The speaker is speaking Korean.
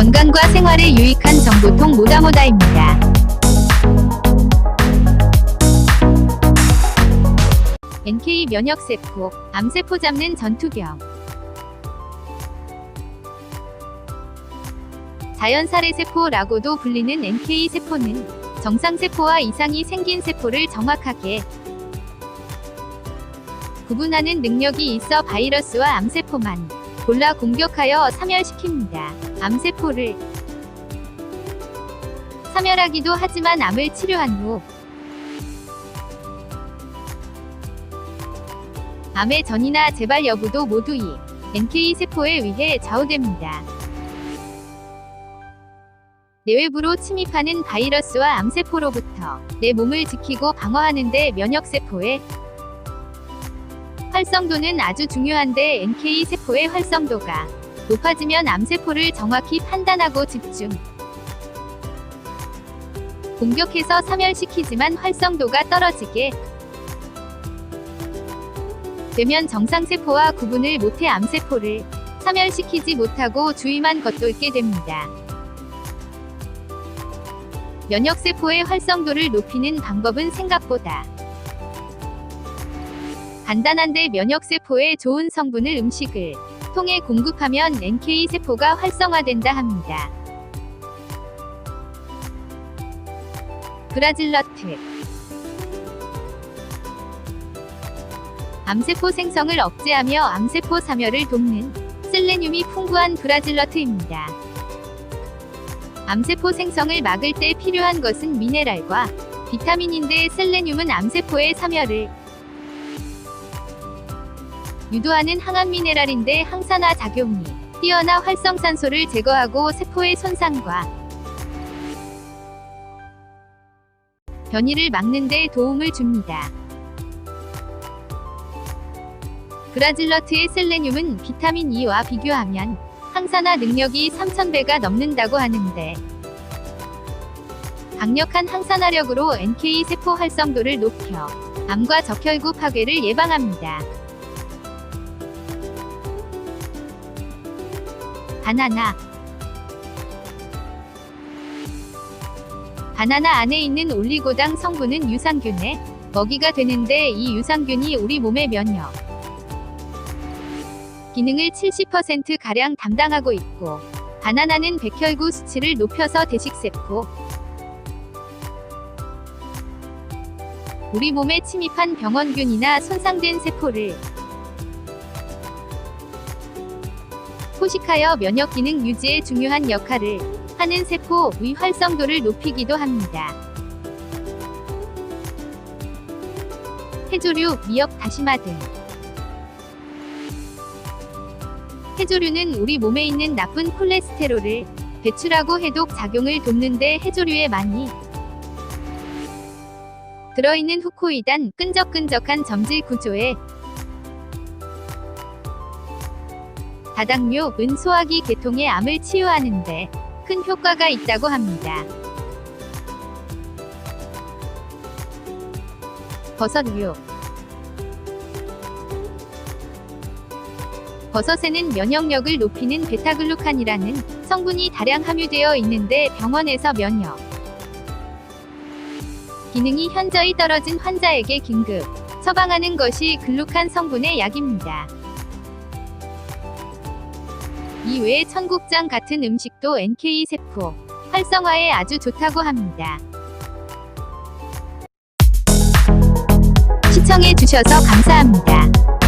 건강과 생활에 유익한 정보통 모다모다입니다. NK 면역세포, 암세포 잡는 전투병. 자연살해 세포라고도 불리는 NK세포는 정상세포와 이상이 생긴 세포를 정확하게 구분하는 능력이 있어 바이러스와 암세포만 골라 공격하여 사멸시킵니다. 암세포를 사멸하기도 하지만 암을 치료한 후 암의 전이나 재발 여부도 모두 이 NK세포에 의해 좌우됩니다. 내외부로 침입하는 바이러스와 암세포로부터 내 몸을 지키고 방어하는데 면역세포의 활성도는 아주 중요한데 NK세포의 활성도가 높아지면 암세포를 정확히 판단하고 집중 공격해서 사멸시키지만 활성도가 떨어지게 되면 정상세포와 구분을 못해 암세포를 사멸시키지 못하고 주위만 겉돌게 됩니다. 면역세포의 활성도를 높이는 방법은 생각보다 간단한데 면역세포에 좋은 성분을 음식을 통해 공급하면 NK세포가 활성화된다 합니다. 브라질러트 암세포 생성을 억제하며 암세포 사멸을 돕는 셀레늄이 풍부한 브라질러트입니다. 암세포 생성을 막을 때 필요한 것은 미네랄과 비타민인데 셀레늄은 암세포의 사멸을 유도하는 항암 미네랄인데 항산화 작용이 뛰어나 활성산소를 제거하고 세포의 손상과 변이를 막는 데 도움을 줍니다. 브라질러트의 셀레늄은 비타민 E와 비교하면 항산화 능력이 3000배가 넘는다고 하는데 강력한 항산화력으로 NK 세포 활성도를 높여 암과 적혈구 파괴를 예방합니다. 바나나. 바나나 안에 있는 올리고당 성분은 유산균의 먹이가 되는데 이 유산균이 우리 몸의 면역 기능을 70%가량 담당하고 있고 바나나는 백혈구 수치를 높여서 대식세포. 우리 몸에 침입한 병원균이나 손상된 세포를 포식하여 면역 기능 유지에 중요한 역할을 하는 세포 의 활성도를 높이기도 합니다. 해조류, 미역, 다시마 등 해조류는 우리 몸에 있는 나쁜 콜레스테롤을 배출하고 해독 작용을 돕는데 해조류에 많이 들어있는 후코이단 끈적끈적한 점질 구조에 다당류, 은 소화기 계통의 암을 치유하는데 큰 효과가 있다고 합니다. 버섯류 버섯에는 면역력을 높이는 베타글루칸이라는 성분이 다량 함유되어 있는데 병원에서 면역 기능이 현저히 떨어진 환자에게 긴급 처방하는 것이 글루칸 성분의 약입니다. 이외에 청국장 같은 음식도 NK 세포 활성화에 아주 좋다고 합니다. 시청해 주셔서 감사합니다.